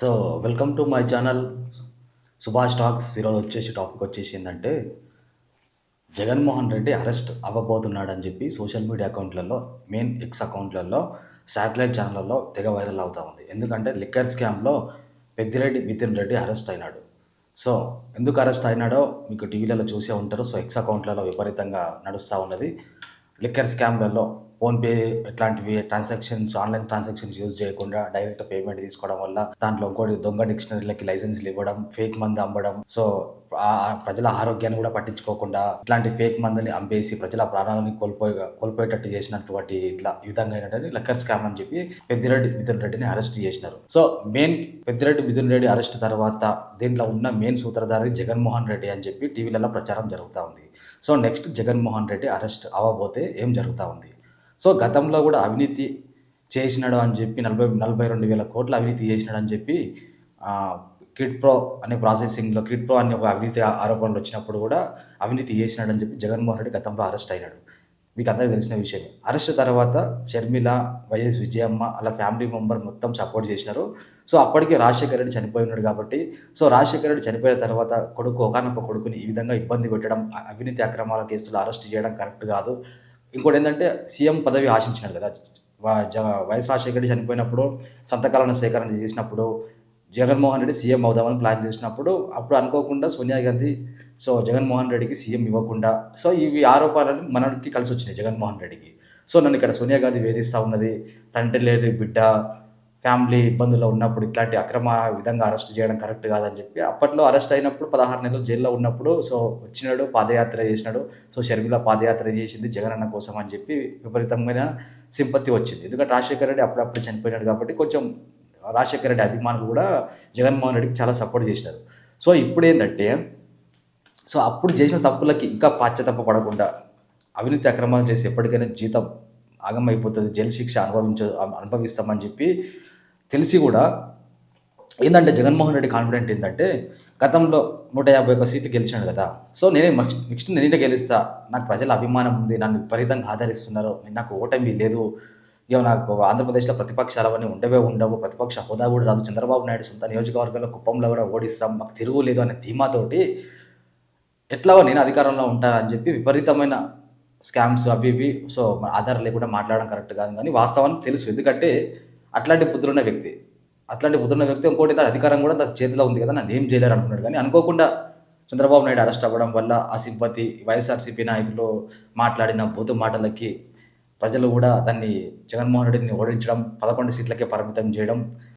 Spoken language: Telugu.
So welcome to my channel Subhash talks. ఈరోజు వచ్చేసి టాపిక్ వచ్చేసి ఏంటంటే జగన్మోహన్ రెడ్డి అరెస్ట్ అవ్వబోతున్నాడు అని చెప్పి సోషల్ మీడియా అకౌంట్లలో మెయిన్ ఎక్స్ అకౌంట్లలో శాటిలైట్ ఛానళ్ళలో తెగ వైరల్ అవుతా ఉంది. ఎందుకంటే లిక్కర్ స్కామ్లో పెద్దిరెడ్డి మితిన్ రెడ్డి అరెస్ట్ అయినాడు. సో ఎందుకు అరెస్ట్ అయినాడో మీకు టీవీలలో చూసే ఉంటారు. సో ఎక్స్ అకౌంట్లలో విపరీతంగా నడుస్తూ ఉన్నది. లిక్కర్ స్కామ్లలో ఫోన్పే ఇట్లాంటివి ట్రాన్సాక్షన్స్ ఆన్లైన్ ట్రాన్సాక్షన్స్ యూజ్ చేయకుండా డైరెక్ట్ పేమెంట్ తీసుకోవడం వల్ల దాంట్లో ఇంకోటి దొంగ డిక్షనరీలకి లైసెన్స్లు ఇవ్వడం ఫేక్ మందు అమ్మడం. సో ప్రజల ఆరోగ్యాన్ని కూడా పట్టించుకోకుండా ఇట్లాంటి ఫేక్ మందుని అమ్మేసి ప్రజల ప్రాణాలను కోల్పోయి కోల్పోయేటట్టు చేసినటువంటి ఇట్లా ఈ విధంగా ఏంటంటే లక్కర్ స్కామ్ అని చెప్పి పెద్దిరెడ్డి మిథున్ రెడ్డిని అరెస్ట్ చేసినారు. So main Peddireddy Mithun Reddy arrest తర్వాత దీంట్లో ఉన్న మెయిన్ సూత్రధారి జగన్మోహన్ రెడ్డి అని చెప్పి టీవీలలో ప్రచారం జరుగుతూ ఉంది. So next Jaganmohan Reddy arrest అవ్వబోతే ఏం జరుగుతూ ఉంది? సో గతంలో కూడా అవినీతి చేసినాడు అని చెప్పి నలభై నలభై రెండు వేల కోట్ల అవినీతి చేసినాడు అని చెప్పి కిట్ కిడ్ ప్రో అనే ప్రాసెసింగ్లో కిడ్ ప్రో అనే ఒక అవినీతి ఆరోపణలు వచ్చినప్పుడు కూడా అవినీతి చేసినాడు అని చెప్పి జగన్మోహన్ రెడ్డి గతంలో అరెస్ట్ అయినాడు. మీకు అందరికీ తెలిసిన విషయం అరెస్ట్ తర్వాత షర్మిల వైఎస్ విజయమ్మ అలా ఫ్యామిలీ మెంబర్ మొత్తం సపోర్ట్ చేసినారు. సో అప్పటికే రాజశేఖర రెడ్డి చనిపోయి ఉన్నాడు కాబట్టి సో రాజశేఖర రెడ్డి చనిపోయిన తర్వాత కొడుకు ఒకనొక కొడుకుని ఈ విధంగా ఇబ్బంది పెట్టడం అవినీతి అక్రమాల కేసులు అరెస్ట్ చేయడం కరెక్ట్ కాదు. ఇంకోటి ఏంటంటే సీఎం పదవి ఆశించినాడు కదా. వైఎస్ రాజశేఖర రెడ్డి చనిపోయినప్పుడు సంతకాలను సేకరణ చేసినప్పుడు జగన్మోహన్ రెడ్డి సీఎం అవుదామని ప్లాన్ చేసినప్పుడు అప్పుడు అనుకోకుండా సోనియా గాంధీ సో జగన్మోహన్ రెడ్డికి సీఎం ఇవ్వకుండా సో ఇవి ఆరోపణలు మనకి కలిసి వచ్చినాయి జగన్మోహన్ రెడ్డికి. సో నన్ను ఇక్కడ సోనియా గాంధీ వేధిస్తూ ఉన్నది తండ్రి లేని బిడ్డ ఫ్యామిలీ ఇబ్బందుల్లో ఉన్నప్పుడు ఇట్లాంటి అక్రమ విధంగా అరెస్ట్ చేయడం కరెక్ట్ కాదని చెప్పి అప్పట్లో అరెస్ట్ అయినప్పుడు పదహారు నెలలు జైల్లో ఉన్నప్పుడు సో వచ్చినాడు పాదయాత్ర చేసినాడు. సో షర్మిల పాదయాత్ర చేసింది జగన్ అన్న కోసం అని చెప్పి విపరీతమైన సింపతి వచ్చింది. ఎందుకంటే రాజశేఖర రెడ్డి అప్పుడప్పుడు చనిపోయినాడు కాబట్టి కొంచెం రాజశేఖర రెడ్డి అభిమానులు కూడా జగన్మోహన్ రెడ్డికి చాలా సపోర్ట్ చేసినారు. సో ఇప్పుడు ఏంటంటే సో అప్పుడు చేసిన తప్పులకి ఇంకా పాశ్చాత్తాప పడకుండా అవినీతి అక్రమాలు చేసి ఎప్పటికైనా జీతం ఆగమైపోతుంది జైలు శిక్ష అనుభవించ అనుభవిస్తామని చెప్పి తెలిసి కూడా ఏంటంటే జగన్మోహన్ రెడ్డి కాన్ఫిడెంట్ ఏంటంటే గతంలో నూట యాభై ఒక్క సీట్లు గెలిచాడు కదా. సో నేనే నెక్స్ట్ నేనే గెలుస్తా. నాకు ప్రజల అభిమానం ఉంది నన్ను విపరీతంగా ఆదరిస్తున్నారు. నాకు ఓటమి లేదు. ఇక నాకు ఆంధ్రప్రదేశ్లో ప్రతిపక్షాలు అవన్నీ ఉండవే ఉండవు. ప్రతిపక్ష హోదా కూడా రాదు. చంద్రబాబు నాయుడు సొంత నియోజకవర్గంలో కుప్పంలో కూడా ఓడిస్తాం. మాకు తిరుగు లేదు అనే ధీమాతోటి ఎట్లాగో నేను అధికారంలో ఉంటా అని చెప్పి విపరీతమైన స్కామ్స్ అవి ఇవి. సో మన ఆధారం లేకుండా మాట్లాడడం కరెక్ట్ కాదు. కానీ వాస్తవానికి తెలుసు. ఎందుకంటే అట్లాంటి బుద్ధులున్న వ్యక్తి అట్లాంటి బుద్ధున్న వ్యక్తి ఇంకోటి తన అధికారం కూడా తన చేతిలో ఉంది కదా నన్ను ఏం చేయలేరు అనుకున్నాడు కానీ అనుకోకుండా చంద్రబాబు నాయుడు అరెస్ట్ అవ్వడం వల్ల ఆ సింపతి వైఎస్ఆర్సీపీ నాయకులు మాట్లాడిన బూతు మాటలకి ప్రజలు కూడా దాన్ని జగన్మోహన్ రెడ్డిని ఓడించడం పదకొండు సీట్లకే పరిమితం చేయడం